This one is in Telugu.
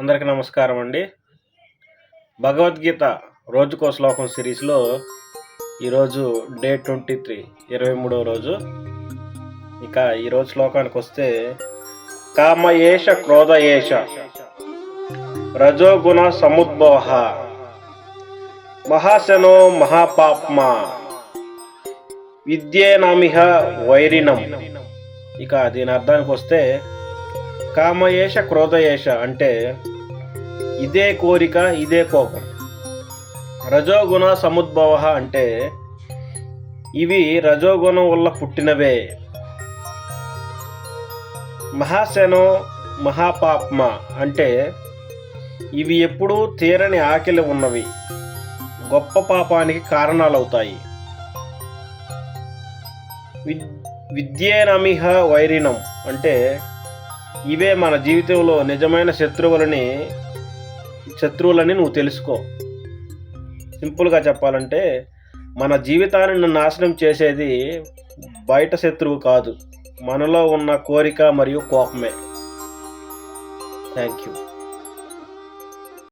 అందరికీ నమస్కారం అండి. భగవద్గీత రోజుకో శ్లోకం సిరీస్లో ఈరోజు డే ట్వంటీ త్రీ ఇరవై మూడవ రోజు. ఇక ఈరోజు శ్లోకానికి వస్తే కామయేష క్రోధయేష రజోగుణ సముద్భవ మహాశనో మహాపాప్మ విద్యేనామిహ వైరినం. ఇక దీని అర్థానికి వస్తే కామయేష క్రోధయేష అంటే ఇదే కోరిక ఇదే కోపం. రజోగుణ సముద్భవ అంటే ఇవి రజోగుణం వల్ల పుట్టినవే. మహాశనో మహాపాప్మ అంటే ఇవి ఎప్పుడూ తీరని ఆకలి ఉన్నవి. గొప్ప పాపానికి కారణాలవుతాయి. విద్యేనమిహ వైరిణం అంటే ఇవే మన జీవితంలో నిజమైన శత్రువులని శత్రువులని నువ్వు తెలుసుకో. సింపుల్గా చెప్పాలంటే మన జీవితాన్ని నాశనం చేసేది బయట శత్రువు కాదు. మనలో ఉన్న కోరిక మరియు కోపమే. Thank you